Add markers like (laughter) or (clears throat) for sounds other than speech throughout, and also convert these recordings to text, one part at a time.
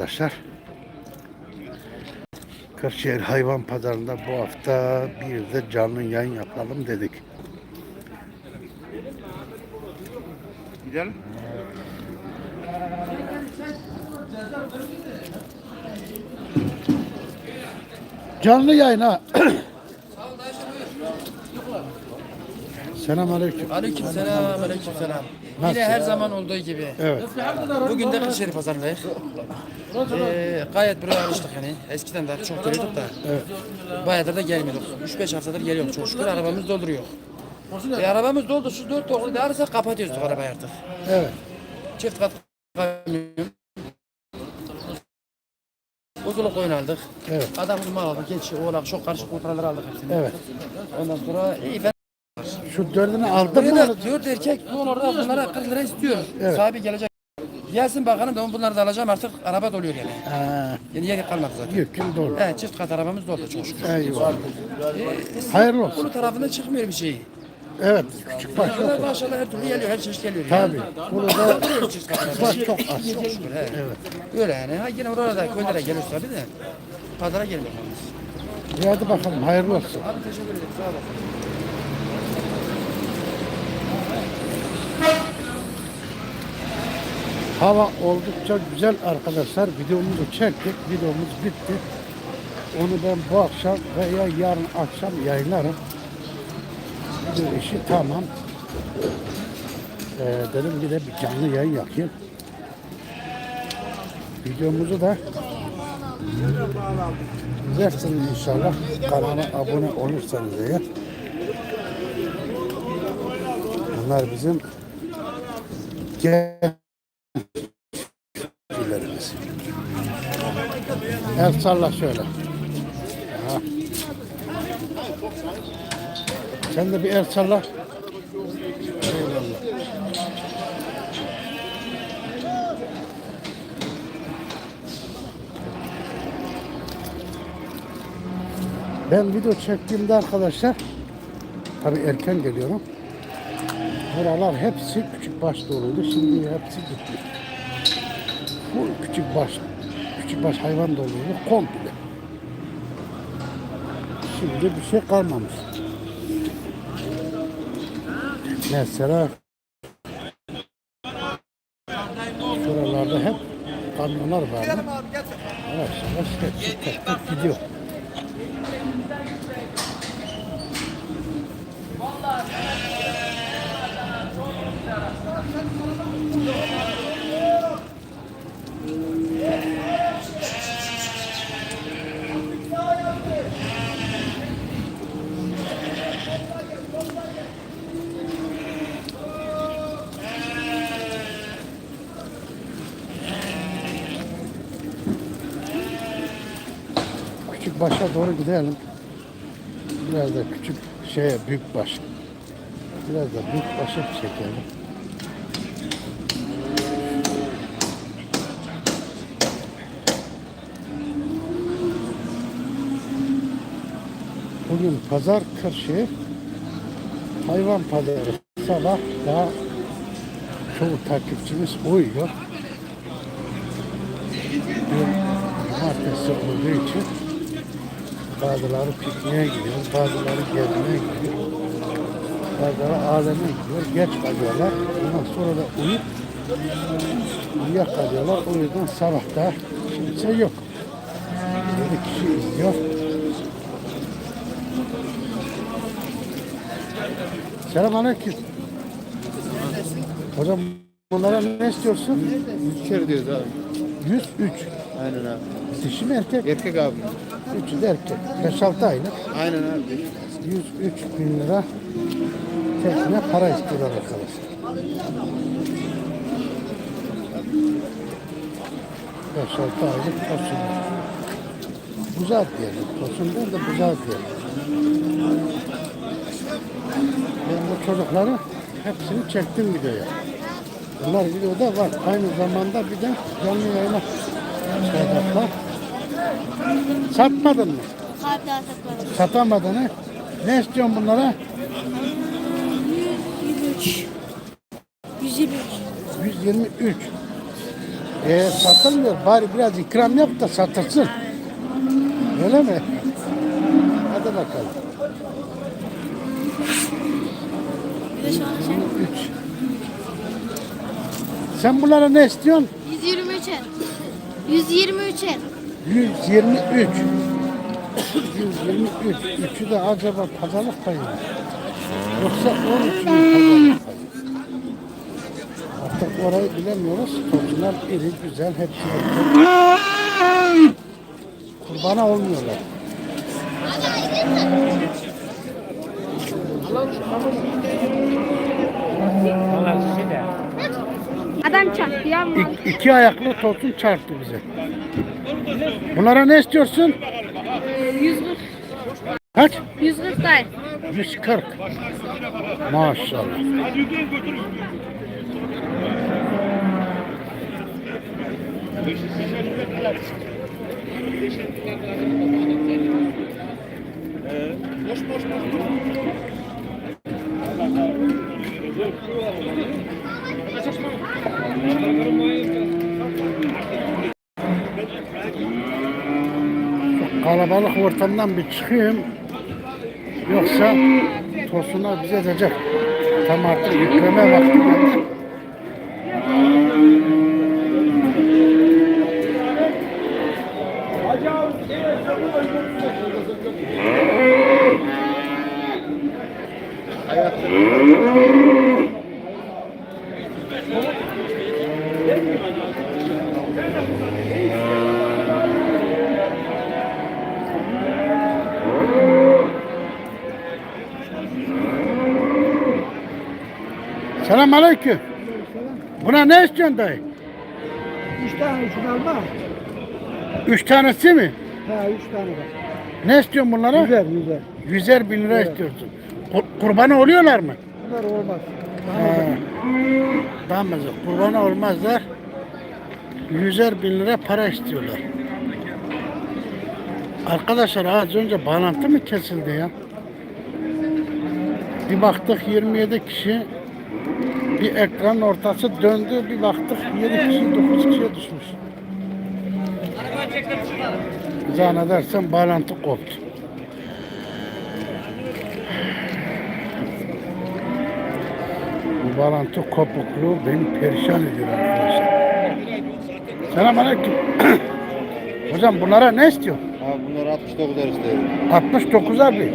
Arkadaşlar Kırşehir Hayvan Pazarı'nda bu hafta bir de canlı yayın yapalım dedik. Gidelim. Canlı yayın ha. (clears throat) Selamünaleyküm. Aleykümselam, aleykümselam. Yine her zaman olduğu gibi. Evet. Bugün de Kırşehir pazarındayız. Ee, gayet buraya alıştık yani. Eskiden daha çok geliyorduk da. Evet. Bayağıdır da gelmiyorduk. 3-5 haftadır geliyoruz çok şükür. Arabamız dolduruyor. E, arabamız doldu. Şu 4 dokuz da ararsa kapatıyoruz arabayı artık. Evet. Çift kat kamyon. Buzuluk koyun aldık. Evet. Adam mal aldık. Geçi, oğlak, çok karışık kurtarları aldık hepsini. Evet. Ondan sonra iyi ben Şu dördünü aldın mı? Dört erkek bu orada bunlara 40 lira istiyor. Evet. Sahibi gelecek. Gelsin bakalım ben bunları da alacağım artık araba doluyor yani. Ha, Yani yer kalmadı zaten. yükün dolu. Evet çift kat arabamız doldu çok şükür. Eyvallah. Ee, Hayırlı olsun. Kuru tarafında çıkmıyor bir şey. Evet. Küçük baş Burada maşallah her türlü geliyor, her çeşit geliyor. yani. Tabii. Burada çift kat araba. baş çok az. Çok şükür. He. Evet. Öyle yani. Ha yine orada köylere geliyoruz tabii de. Pazara gelmiyor. Hadi bakalım hayırlı olsun. Abi teşekkür ederim. Sağ olun. Hava oldukça güzel arkadaşlar. Videomuzu çektik. Videomuz bitti. Onu ben bu akşam veya yarın akşam yayınlarım. Video işi tamam. Ee, dedim bir de bir canlı yayın yapayım. Videomuzu da izlersiniz inşallah. Kanala abone olursanız eğer. Bunlar bizim gençlerimiz. El salla şöyle. Ha. Sen de bir el salla. Eyvallah. Ben video çektiğimde arkadaşlar tabi erken geliyorum. Buralar hepsi küçük baş doluydu. Şimdi hepsi gitti. Bu küçük baş küçük baş hayvan doluydu komple. Şimdi bir şey kalmamış. Mesela şuralarda hep kamyonlar var. Yavaş yavaş hepsi tek gidiyor. Küçük başa doğru gidelim. Biraz da küçük şeye büyük baş. Biraz da büyük başa çekelim. Bugün pazar Kırşehir hayvan pazarı sabah daha çoğu takipçimiz uyuyor. Cumartesi olduğu için bazıları pikniğe gidiyor, bazıları gezmeye gidiyor. Bazıları aleme gidiyor, geç kalıyorlar. Ondan sonra da uyup uyuyakalıyorlar. O yüzden sabahta kimse yok. Bir kişi izliyor. Selamünaleyküm. Hocam bunlara ne istiyorsun? Üçer diyoruz abi. 103. Aynen abi. Dişi mi erkek? Erkek abi. Üçü de erkek. 5-6 aylık. Aynen abi. 103 bin lira tekne para istiyorlar arkadaşlar. 5-6 aylık tosun. Buzat diyelim. Tosun değil de buzat diyelim. Ben bu çocukları hepsini çektim videoya. Bunlar videoda var. Aynı zamanda bir de canlı yayına çıkacaklar. Satmadın mı? Kalp daha satmadım. Satamadın ha? Ne istiyorsun bunlara? 123. 123. 123. Ee, satılmıyor. Bari biraz ikram yap da satılsın. Öyle mi? Hadi bakalım. Bir de şu an şey. 3. Sen bunlara ne istiyorsun? 123 el. 123 el. 123. 123. Üçü de acaba pazarlık payı mı? Yoksa 13 mü pazarlık payı? Artık orayı bilemiyoruz. Topçular iri, güzel, hepsi erkek. Kurbana olmuyorlar. Adam çarptı ya. İk, iki ayaklı tosun çarptı bize. Bunlara ne istiyorsun? 140. Kaç? 140 dayı. 140. Maşallah. Şu kalabalık ortamdan bir çıkayım. Yoksa tosuna bize edecek. Tam artık yükleme vakti geldi. Selam aleyküm. Buna ne istiyorsun dayı? Üç tane şunlar var. Üç tanesi mi? Ha üç tane var. Ne istiyorsun bunlara? Güzel güzel. Yüzer bin lira istiyorsun. Kur- kurbanı oluyorlar mı? Bunlar olmaz. Ha. Tamam kurbanı olmazlar. Yüzer bin lira para istiyorlar. Arkadaşlar az önce bağlantı mı kesildi ya? Bir baktık 27 kişi bir ekran ortası döndü bir baktık 7 kişi 9 kişiye düşmüş. Zannedersem bağlantı koptu. Bu bağlantı kopukluğu beni perişan ediyor arkadaşlar. Selamünaleyküm. (clears throat) Hocam bunlara ne istiyor? Abi bunlar 69 lira istiyorum. 69 abi.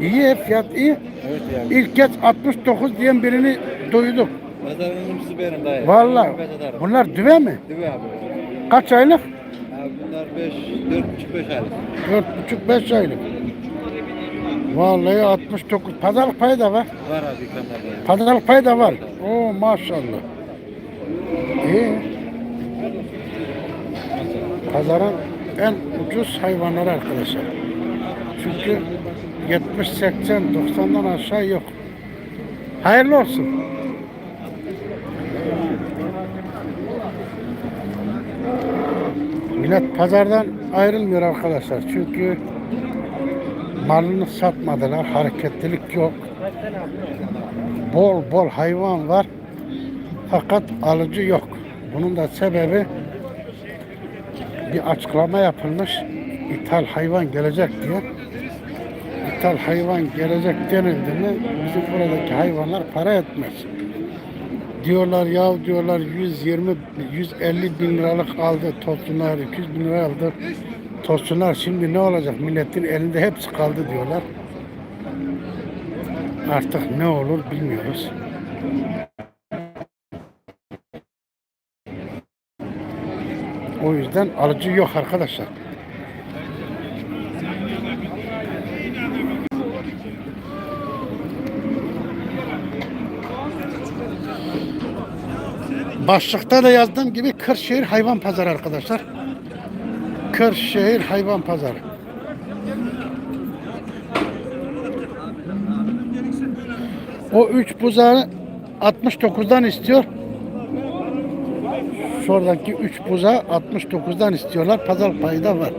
İyi fiyat iyi. Evet yani. İlk kez 69 diyen birini duydum. Sizi benim dayı. Vallahi bunlar düve mi? Mi abi? Kaç aylık? Abi bunlar 5, 4,5 5 aylık. 4,5-5 aylık. Vallahi 69. Pazarlık payı da var. Var abi ikramlarda. Pazarlık payı da var. Oo maşallah. İyi. Pazarın en ucuz hayvanları arkadaşlar. Çünkü 70, 80, 90'dan aşağı yok. Hayırlı olsun. Millet pazardan ayrılmıyor arkadaşlar. Çünkü malını satmadılar. Hareketlilik yok. Bol bol hayvan var. Fakat alıcı yok. Bunun da sebebi bir açıklama yapılmış. İthal hayvan gelecek diye. İthal hayvan gelecek denildi mi bizim buradaki hayvanlar para etmez. Diyorlar ya diyorlar 120 150 bin liralık aldı tosunlar 200 bin lira aldı tosunlar şimdi ne olacak milletin elinde hepsi kaldı diyorlar. Artık ne olur bilmiyoruz. O yüzden alıcı yok arkadaşlar. Başlıkta da yazdığım gibi Kırşehir Hayvan Pazarı arkadaşlar. Kırşehir Hayvan Pazarı. O üç buzağı 69'dan istiyor. Şuradaki 3 buza 69'dan istiyorlar. Pazar payı da var.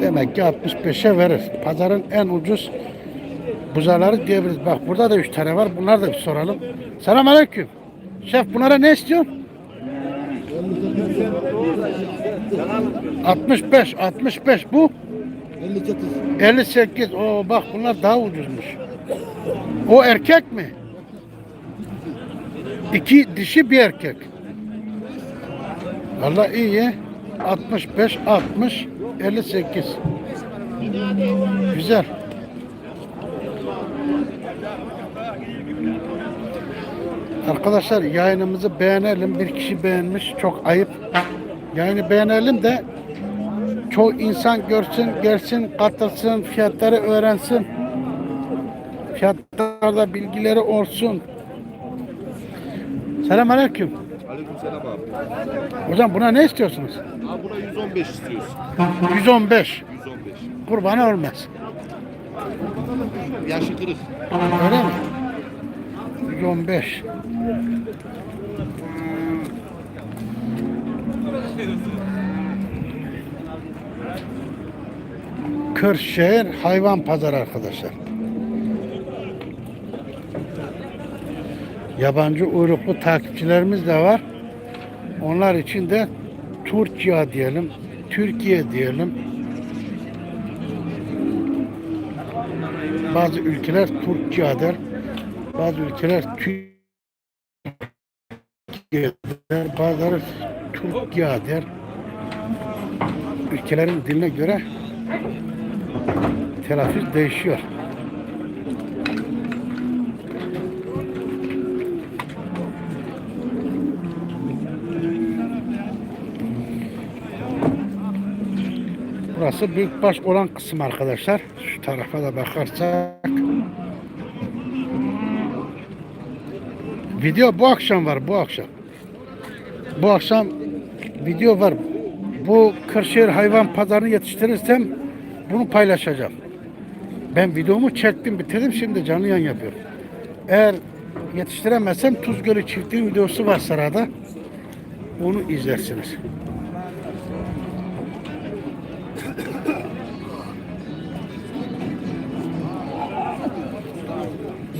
Demek ki 65'e verir. Pazarın en ucuz buzaları diyebiliriz. Bak burada da 3 tane var. Bunları da bir soralım. Selamünaleyküm. Şef bunlara ne istiyorsun? 65, 65 bu. 58. 58. Oo bak bunlar daha ucuzmuş. O erkek mi? İki dişi bir erkek. Valla iyi. 65, 60, 58. Güzel. Arkadaşlar yayınımızı beğenelim. Bir kişi beğenmiş. Çok ayıp. Yayını beğenelim de çoğu insan görsün, gelsin, katılsın, fiyatları öğrensin. Fiyatlarda bilgileri olsun. Selamünaleyküm. Aleykümselam abi. Hocam buna ne istiyorsunuz? Abi buna 115 istiyoruz. 115. 115. Kurbanı olmaz. Yaşı kırık. Öyle mi? 115. Kırşehir hayvan pazarı arkadaşlar. Yabancı uyruklu takipçilerimiz de var. Onlar için de Türkiye diyelim, Türkiye diyelim. Bazı ülkeler Türkiye der. Bazı ülkeler Türkiye der. Bazıları Türkiye der. Ülkelerin diline göre telaffuz değişiyor. Burası büyükbaş olan kısım arkadaşlar. Şu tarafa da bakarsak. Video bu akşam var bu akşam. Bu akşam video var. Bu Kırşehir hayvan pazarını yetiştirirsem bunu paylaşacağım. Ben videomu çektim bitirdim şimdi canlı yayın yapıyorum. Eğer yetiştiremezsem Tuz Gölü çiftliği videosu var sırada. Onu izlersiniz.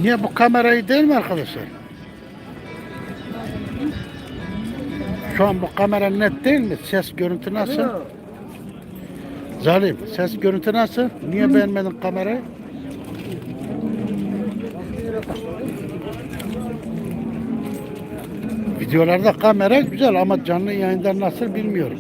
Niye bu kamerayı değil mi arkadaşlar? Şu an bu kamera net değil mi? Ses görüntü nasıl? Zalim, ses görüntü nasıl? Niye beğenmedin kamerayı? Videolarda kamera güzel ama canlı yayında nasıl bilmiyorum.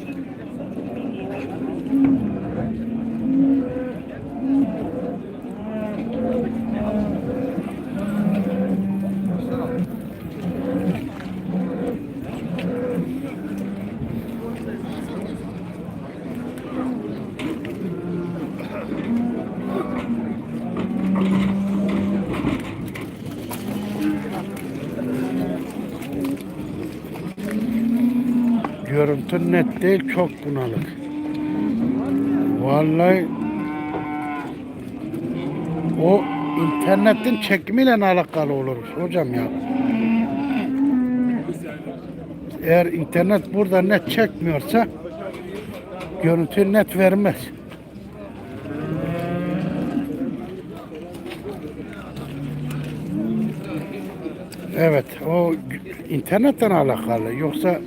Görüntü net değil, çok bunalık. Vallahi o internetin çekimiyle alakalı olur hocam ya. Eğer internet burada net çekmiyorsa görüntü net vermez. Evet, o internetten alakalı. Yoksa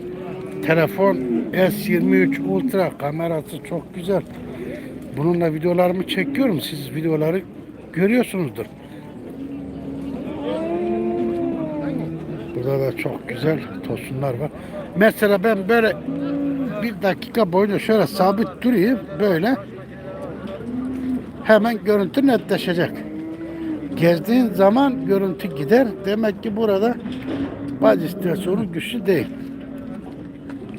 telefon S23 Ultra kamerası çok güzel. Bununla videolarımı çekiyorum. Siz videoları görüyorsunuzdur. Burada da çok güzel tosunlar var. Mesela ben böyle bir dakika boyunca şöyle sabit durayım böyle hemen görüntü netleşecek. Gezdiğin zaman görüntü gider. Demek ki burada baz istasyonu güçlü değil.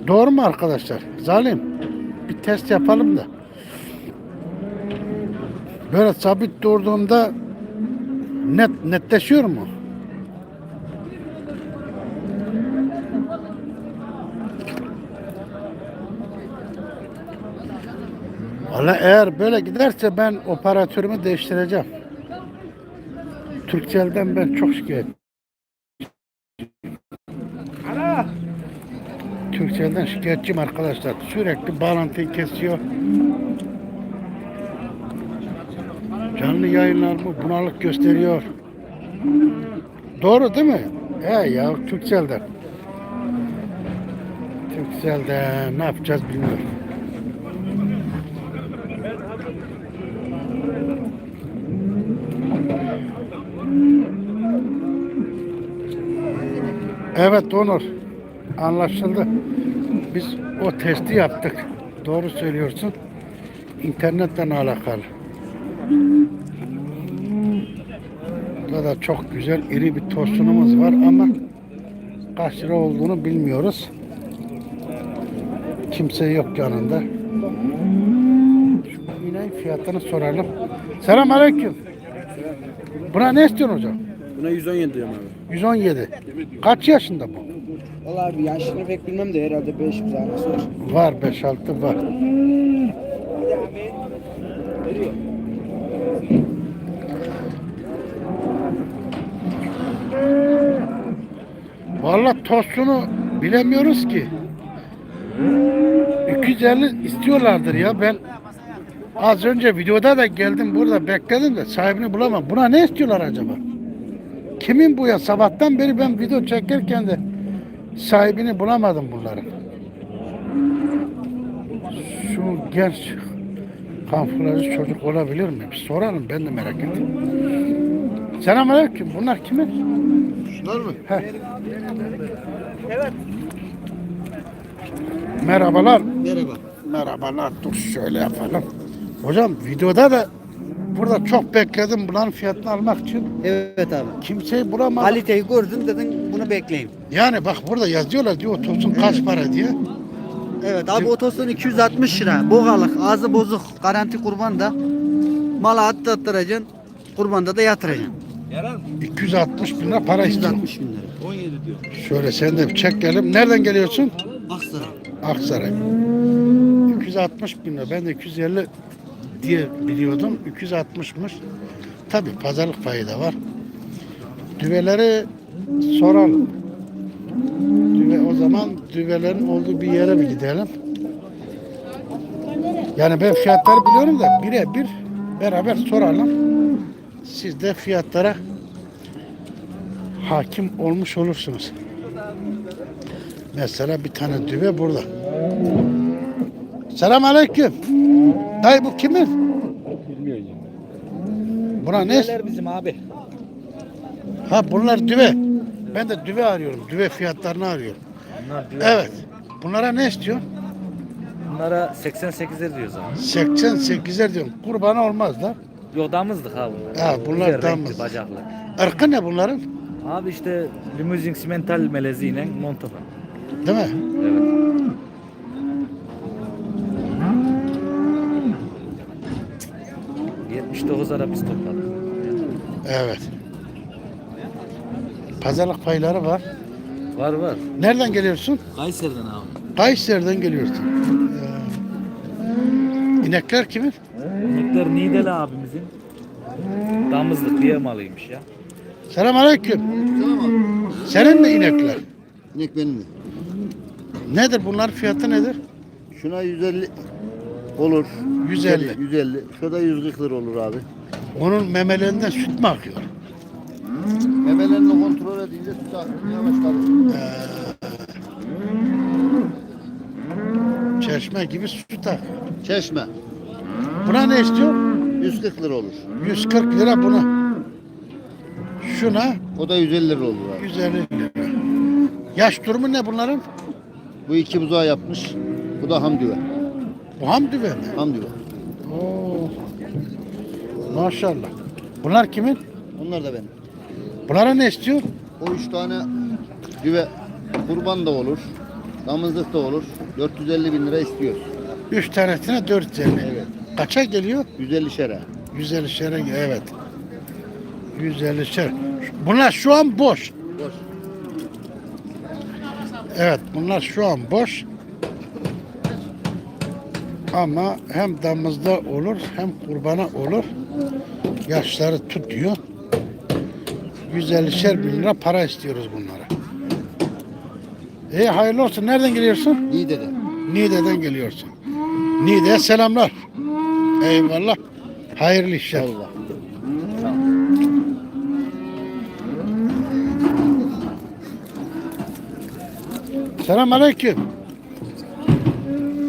Doğru mu arkadaşlar? Zalim. Bir test yapalım da. Böyle sabit durduğunda net netleşiyor mu? Valla eğer böyle giderse ben operatörümü değiştireceğim. Türkcell'den ben çok şikayet. Türkcell'den şikayetçiyim arkadaşlar. Sürekli bağlantıyı kesiyor. Canlı yayınlar mı bunalık gösteriyor. Doğru değil mi? He ya Türkcell'den. Türkcell'de ne yapacağız bilmiyorum. Evet Onur. Anlaşıldı. Biz o testi yaptık. Doğru söylüyorsun. İnternetten alakalı. Burada da çok güzel iri bir tosunumuz var ama kaç lira olduğunu bilmiyoruz. Kimse yok yanında. Şu ineğin fiyatını soralım. Selam aleyküm. Buna ne istiyorsun hocam? Buna 117 diyorum abi. 117. Kaç yaşında bu? Valla abi yaşını pek bilmem de herhalde 5 tanesi var. Var 5-6 var. Vallahi tostunu bilemiyoruz ki. 250 istiyorlardır ya ben az önce videoda da geldim burada bekledim de sahibini bulamam. Buna ne istiyorlar acaba? Kimin bu ya? Sabahtan beri ben video çekerken de sahibini bulamadım bunların. Şu genç kamuflajlı çocuk olabilir mi? Bir soralım ben de merak ettim. Selamünaleyküm. Bunlar kimin? Şunlar mı? He. Merhabalar. Merhaba. Merhabalar. Dur şöyle yapalım. Hocam videoda da burada çok bekledim bunların fiyatını almak için. Evet abi. Kimseyi bulamadım. Kaliteyi gördün dedin bunu bekleyin. Yani bak burada yazıyorlar diyor otobüsün kaç para diye. Evet abi otostun 260 lira. Boğalık, ağzı bozuk, garanti kurban da. Malı attırtacaksın, kurbanda da yatıracaksın. 260 bin lira para istiyor. 260 bin lira. Şöyle sen de bir çekelim. Nereden geliyorsun? Aksaray. Aksaray. 260 bin lira. Ben de 250 diye biliyordum. 260'mış. Tabi pazarlık payı da var. Düveleri soralım. Düve, o zaman düvelerin olduğu bir yere bir gidelim. Yani ben fiyatları biliyorum da birebir beraber soralım. Siz de fiyatlara hakim olmuş olursunuz. Mesela bir tane düve burada. Selam aleyküm. Dayı bu kimin? Buna ne? bizim abi. Ha bunlar düve. Ben de düve arıyorum. Düve fiyatlarını arıyorum. Bunlar diyor. Evet. Bunlara ne istiyor? Bunlara 88'er diyoruz abi. 88'er diyorum. Kurbanı olmaz da. Yok damızlık abi. Ha, bunlar Güzel, renkli, damız. Bacaklı. Irkı ne bunların? Abi işte limuzin simental meleziyle montafa. Değil mi? Evet. ...79 ara biz topladık. Evet. Pazarlık payları var. Var var. Nereden geliyorsun? Kayseri'den abi. Kayseri'den geliyorsun. Ya. İnekler kimin? Miktar Nideli abimizin. Damızlık diye malıymış ya. Selam aleyküm. Senin mi inekler? İnek benim mi? Nedir bunların fiyatı nedir? Şuna 150 olur. 150. 150. Şurada 140 lira olur abi. Onun memelerinden süt mü akıyor? Memelerini kontrol edince süt akıyor yavaş kalır. Çeşme gibi süt akıyor. Çeşme. Buna ne istiyor? 140 lira olur. 140 lira buna. Şuna O da 150 lira olur abi. 150 lira. Yaş durumu ne bunların? Bu iki buzağı yapmış. Bu da hamdüve. Bu hamdüve mi? Hamdüve. Oo. Maşallah. Bunlar kimin? Onlar da benim. Bunlara ne istiyor? O üç tane düve kurban da olur. Damızlık da olur. 450 bin lira istiyor. 3 tanesine 450. Evet. Kaça geliyor? 150 şere. 150 şere evet. 150 şer. Bunlar şu an boş. Boş. Evet bunlar şu an boş. Ama hem damızda olur hem kurbana olur. Yaşları tutuyor. 150'şer bin lira para istiyoruz bunlara. İyi hayırlı olsun. Nereden geliyorsun? Dedi. Niğde'den geliyorsun. Niğde'ye selamlar. Eyvallah. Hayırlı işler. Allah. Selam aleyküm.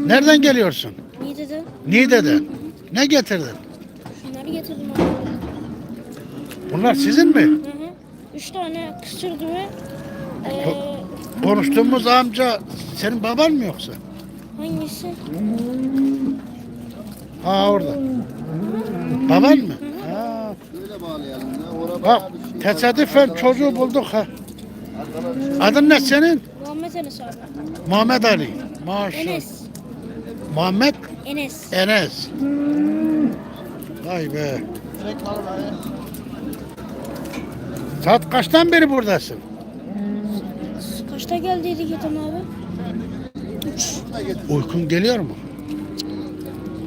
Nereden geliyorsun? İyi dedi. Ne getirdin? Şunları getirdim abi. Bunlar sizin mi? Hı hı. Üç tane kısır düve. Ee, Konuştuğumuz amca senin baban mı yoksa? hangisi? Ha orada. Baban mı? Ha. Şöyle bağlayalım ya. Orada Bak bayağı bir şey var. tesadüfen çocuğu bulduk ha. Adın ne senin? Muhammed Enes abi. Muhammed Ali. Maşallah. Enes. Muhammed Enes. Enes. Vay be. Saat kaçtan beri buradasın? Kaçta geldiydik Ethem abi? Uykun geliyor mu?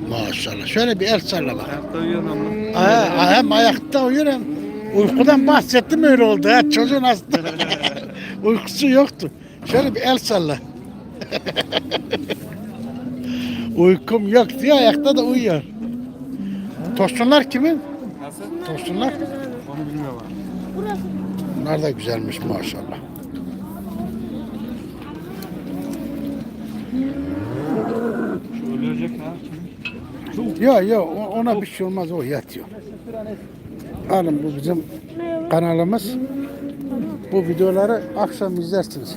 Maşallah. Şöyle bir el salla bak. Ayakta uyuyorsun ama. Aa, hem ayakta uyur hem uykudan bahsettim öyle oldu. Ha. Çocuğun aslında (laughs) uykusu yoktu. Şöyle bir el salla. (laughs) Uykum yok diye ayakta da uyuyor. Tostunlar kimin? Tostunlar? Onu bilmiyorum. Burası. Bunlar da güzelmiş maşallah. Şu ölecek ha. Yok yok ona bir şey olmaz o yatıyor. Alın bu bizim kanalımız. Bu videoları akşam izlersiniz.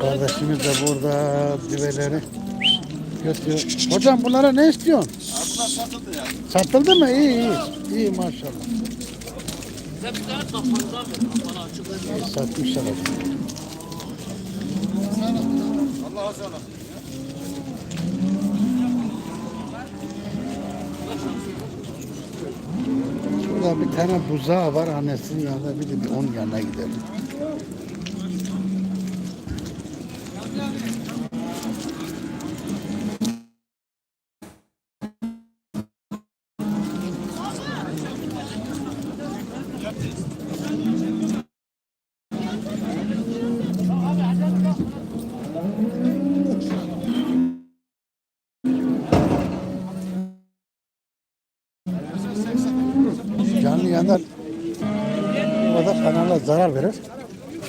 Kardeşimiz de burada düveleri götürüyor. Hocam bunlara ne istiyorsun? Satıldı mı? İyi iyi. İyi maşallah. İyi, satmışlar hocam. Şurada bir tane buzağı var annesinin yanında bir de bir onun yanına gidelim. Zarar verir.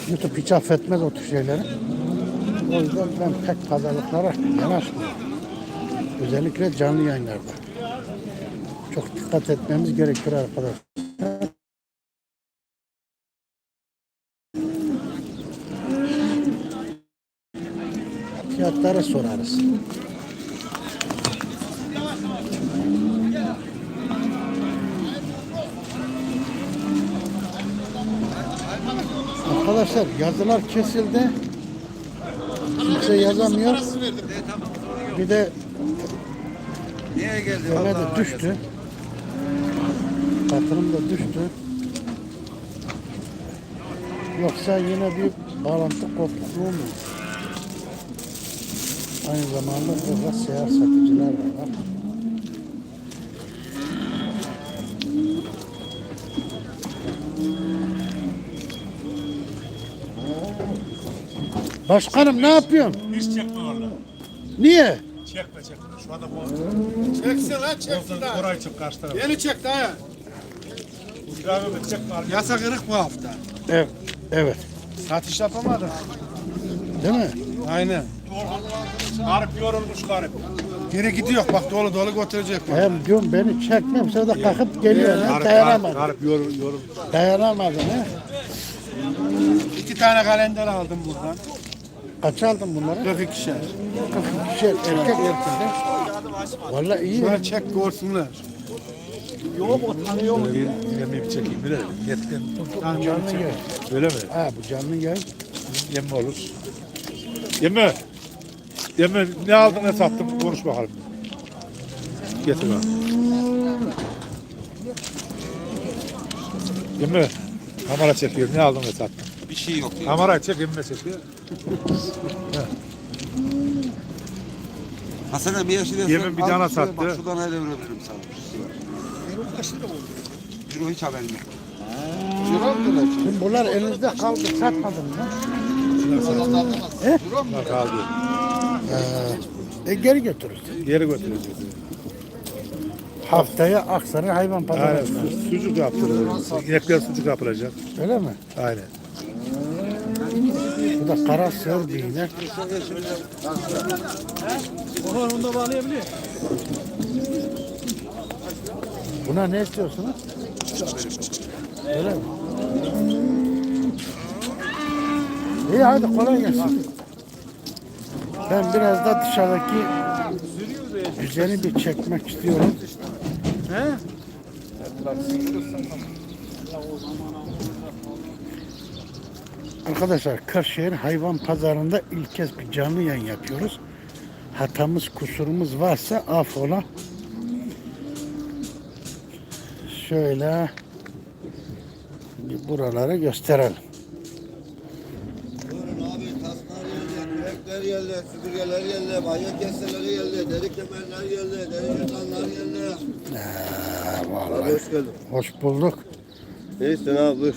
YouTube hiç affetmez o tür şeyleri. O yüzden ben pek pazarlıklara yanaşmıyorum. Özellikle canlı yayınlarda. Çok dikkat etmemiz gerekir arkadaşlar. Fiyatları sorarız. Arkadaşlar yazılar kesildi. Kimse yazamıyor. Bir de Öyle de düştü. Katılım da düştü. Yoksa yine bir bağlantı kopukluğu mu? Aynı zamanda burada seyahat satıcılar var. Başkanım ne yapıyorsun? Hiç çekme orada. Niye? Çekme çekme. Şu anda bu. Çeksin lan çeksin daha. Orayı çık karşı tarafa. Yeni çek daha ya. İkram et çekme abi. Yasa kırık bu hafta. Evet. Evet. Satış yapamadık. Değil mi? Aynen. Garip yorulmuş garip. Geri gidiyor bak dolu dolu götürecek. Hem diyorum beni çekmem sonra da kalkıp geliyor. Garip, dayanamadım. garip yorul, yorul. Dayanamadım he. İki tane kalender aldım buradan. Kaç aldın bunları? 42'şer. 42 şey erkek erkek. Vallahi iyi. Böyle çek görsünler. Yemeği bir çekeyim bir de. Yetkin. Canlı yayın. Öyle mi? Ha bu canlı yayın. Yeme olur. Yeme. Yeme. Ne aldın ne sattın konuş bakalım. Getir bak. Yeme. Kamera çekiyor. Ne aldın ne sattın? Bir şey yok. Kamera çek yeme çekiyor. Hasan abi yaşı da Yemin bir tane sattı. Bak şuradan hele verebilirim sana. Euro hiç haberim yok. Şimdi bunlar elinizde kaldı satmadın mı? Bak kaldı. E geri götürürüz. Geri götüreceğiz. Haftaya Aksaray Hayvan Aynen. Pazarı. Sucuk yaptırılır. İnekler sucuk yapılacak. Öyle mi? Aynen. Bu da kara sığır bir inek. Buna ne istiyorsunuz? Öyle mi? İyi hadi kolay gelsin. Ben biraz da dışarıdaki düzeni bir çekmek istiyorum. He? Arkadaşlar Kırşehir Hayvan Pazarı'nda ilk kez bir canlı yayın yapıyoruz. Hatamız, kusurumuz varsa affola. Şöyle bir buraları gösterelim. Buyurun abi taslar geldi, kürekler geldi, süpürgeler geldi, banyo keseleri geldi, deri kemerler geldi, deri cüzdanlar geldi. Ee, vallahi Abi hoş geldin. hoş bulduk. İstiyorsun abi buyur.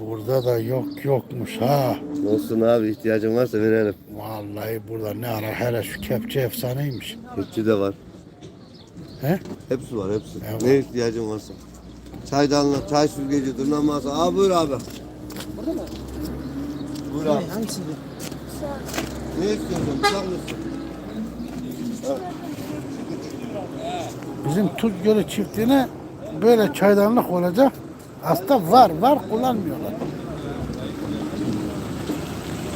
Burada da yok yokmuş ha. Olsun abi ihtiyacın varsa verelim. Vallahi burada ne arar hele şu kepçe efsaneymiş. Hepsi de var. He? Hepsi var hepsi. Evet. Ne ihtiyacın varsa. Çaydanlık, çay süzgeci, dırnaması. Abi buyur abi. Burada mı? Buyur abi. Hangisini? Ne istiyorsun? Bıçak mı istiyorsun? Bizim Tuzgölü çiftliğine böyle çaydanlık olacak. Aslında var var kullanmıyorlar.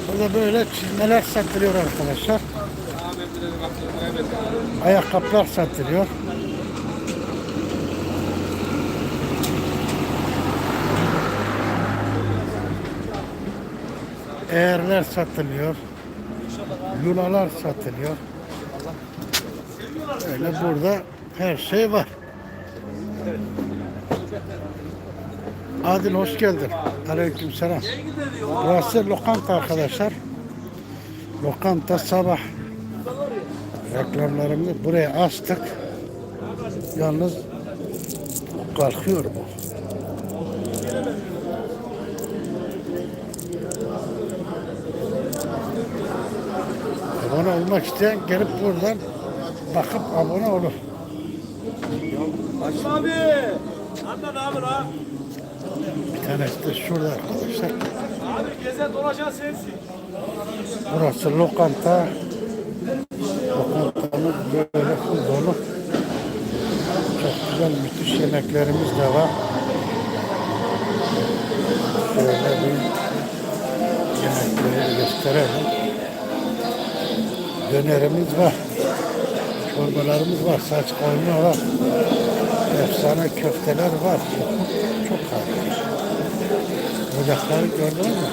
Burada böyle çizmeler satılıyor arkadaşlar. Ayakkabılar satılıyor. Eğerler satılıyor. Yulalar satılıyor. Öyle burada her şey var. Adil hoş geldin. Aleyküm selam. Burası lokanta arkadaşlar. Lokanta sabah reklamlarımızı buraya astık. Yalnız kalkıyor bu. Abone olmak isteyen gelip buradan bakıp abone olur. Abi. Anla ne haber ha? Bir tanesi de şurada arkadaşlar. Abi gezen dolaşan sensin. Burası lokanta. Lokantamız böyle full dolu. Çok güzel müthiş yemeklerimiz de var. Şöyle bir yemekleri gösterelim. Dönerimiz var. Çorbalarımız var. Saç kavurma var. Efsane köfteler var. Çok harika. Ocakları gördünüz mü?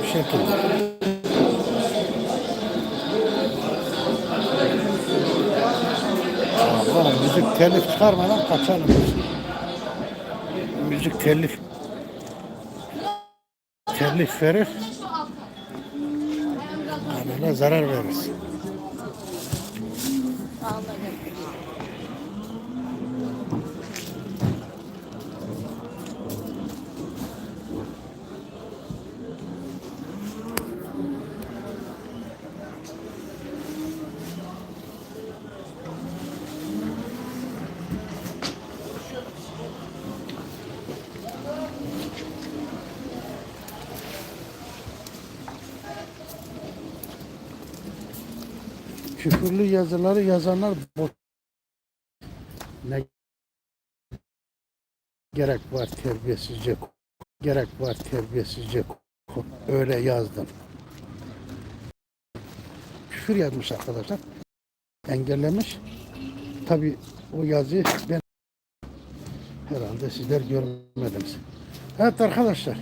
Bu şekilde. Allah müzik telif çıkarmadan kaçalım. Müzik telif telif verir. Kanala zarar verir. Küfürlü yazıları yazanlar bot. Ne gerek var terbiyesizce gerek var terbiyesizce öyle yazdım. Küfür yazmış arkadaşlar. Engellemiş. Tabi o yazıyı ben herhalde sizler görmediniz. Evet arkadaşlar.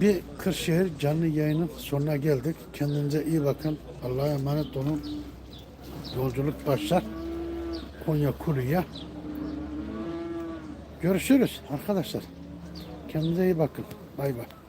Bir Kırşehir canlı yayının sonuna geldik. Kendinize iyi bakın. Allah'a emanet olun. Yolculuk başlar. Konya Kulu'ya. Görüşürüz arkadaşlar. Kendinize iyi bakın. Bay bay.